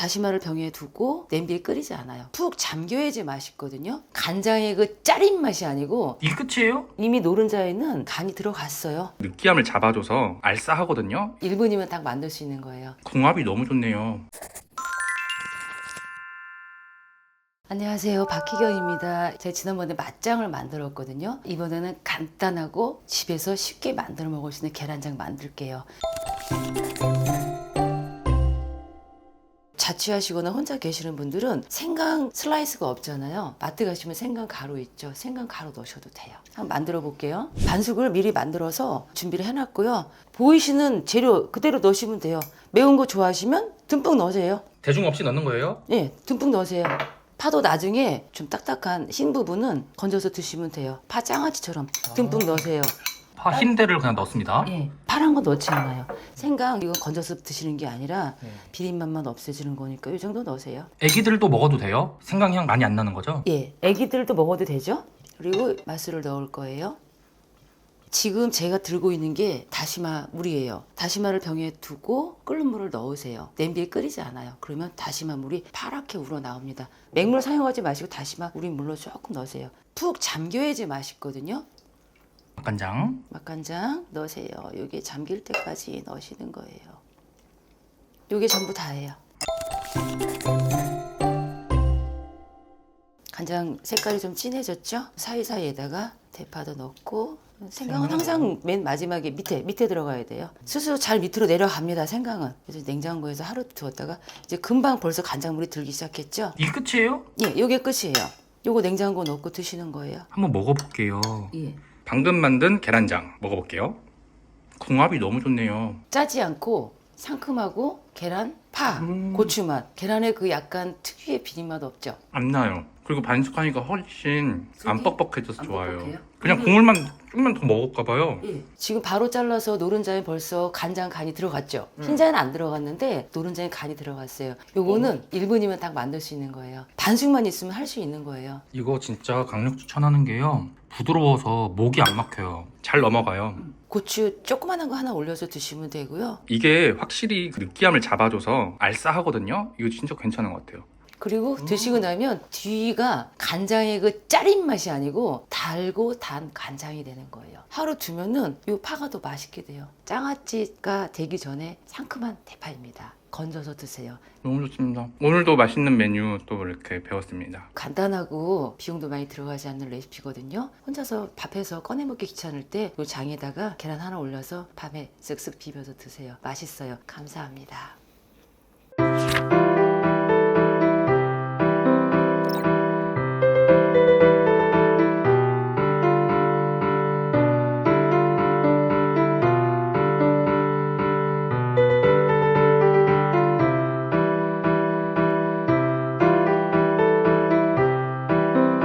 다시마를 병에 두고 냄비에 끓이지 않아요. 푹 잠겨야지 맛있거든요. 간장의 그 짜린 맛이 아니고 이게 끝이에요? 이미 노른자에는 간이 들어갔어요. 느끼함을 잡아줘서 알싸하거든요. 1분이면 딱 만들 수 있는 거예요. 궁합이 너무 좋네요. 안녕하세요. 박희경입니다. 제가 지난번에 맛장을 만들었거든요. 이번에는 간단하고 집에서 쉽게 만들어 먹을 수 있는 계란장 만들게요. 자취하시거나 혼자 계시는 분들은 생강 슬라이스가 없잖아요. 마트 가시면 생강 가루 있죠. 생강 가루 넣으셔도 돼요. 한번 만들어 볼게요. 반숙을 미리 만들어서 준비를 해놨고요. 보이시는 재료 그대로 넣으시면 돼요. 매운 거 좋아하시면 듬뿍 넣으세요. 대중 없이 넣는 거예요? 예, 듬뿍 넣으세요. 파도 나중에 좀 딱딱한 흰 부분은 건져서 드시면 돼요. 파 장아찌처럼 듬뿍 넣으세요. 파 흰대를 그냥 넣습니다. 예, 파란 거 넣지 않아요. 생강 이거 건져서 드시는 게 아니라 네. 비린맛만 없애지는 거니까 이 정도 넣으세요. 애기들도 먹어도 돼요? 생강향 많이 안 나는 거죠? 예, 애기들도 먹어도 되죠. 그리고 맛술을 넣을 거예요. 지금 제가 들고 있는 게 다시마 물이에요. 다시마를 병에 두고 끓는 물을 넣으세요. 냄비에 끓이지 않아요. 그러면 다시마 물이 파랗게 우러 나옵니다. 맹물 사용하지 마시고 다시마 우린 물로 조금 넣으세요. 푹 잠겨야지 맛있거든요. 간장. 맛간장 넣으세요. 여기에 잠길 때까지 넣으시는 거예요. 요게 전부 다예요. 간장 색깔이 좀 진해졌죠? 사이사이에다가 대파도 넣고 생강은 항상 맨 마지막에 밑에 밑에 들어가야 돼요. 스스로 잘 밑으로 내려갑니다. 생강은 그래서 냉장고에서 하루 두었다가 이제 금방 벌써 간장물이 들기 시작했죠? 이게 끝이에요? 예, 요게 끝이에요. 요거 냉장고 넣고 드시는 거예요. 한번 먹어볼게요. 예. 방금 만든 계란장 먹어볼게요. 궁합이 너무 좋네요. 짜지 않고 상큼하고 계란, 파, 음. 고추맛. 계란의 그 약간 특유의 비린맛 없죠? 안 나요. 그리고 반숙하니까 훨씬 안 뻑뻑해져서 안 좋아요. 뻑뻑해요? 그냥 근데- 국물만 조금만 더 먹을까 봐요. 예. 지금 바로 잘라서 노른자에 벌써 간장 간이 들어갔죠? 음. 흰자에는 안 들어갔는데 노른자에 간이 들어갔어요. 요거는 1분이면 딱 만들 수 있는 거예요. 반숙만 있으면 할 수 있는 거예요. 이거 진짜 강력 추천하는 게요. 부드러워서 목이 안 막혀요. 잘 넘어가요. 고추 조그만한 거 하나 올려서 드시면 되고요. 이게 확실히 그 느끼함을 잡아줘서 알싸하거든요. 이거 진짜 괜찮은 것 같아요. 그리고 드시고 나면 뒤가 간장의 그 짜린 맛이 아니고 달고 단 간장이 되는 거예요. 하루 두면은 요 파가 더 맛있게 돼요. 장아찌가 되기 전에 상큼한 대파입니다. 건져서 드세요. 너무 좋습니다. 오늘도 맛있는 메뉴 또 이렇게 배웠습니다. 간단하고 비용도 많이 들어가지 않는 레시피거든요. 혼자서 밥해서 꺼내 먹기 귀찮을 때요 장에다가 계란 하나 올려서 밥에 쓱쓱 비벼서 드세요. 맛있어요. 감사합니다.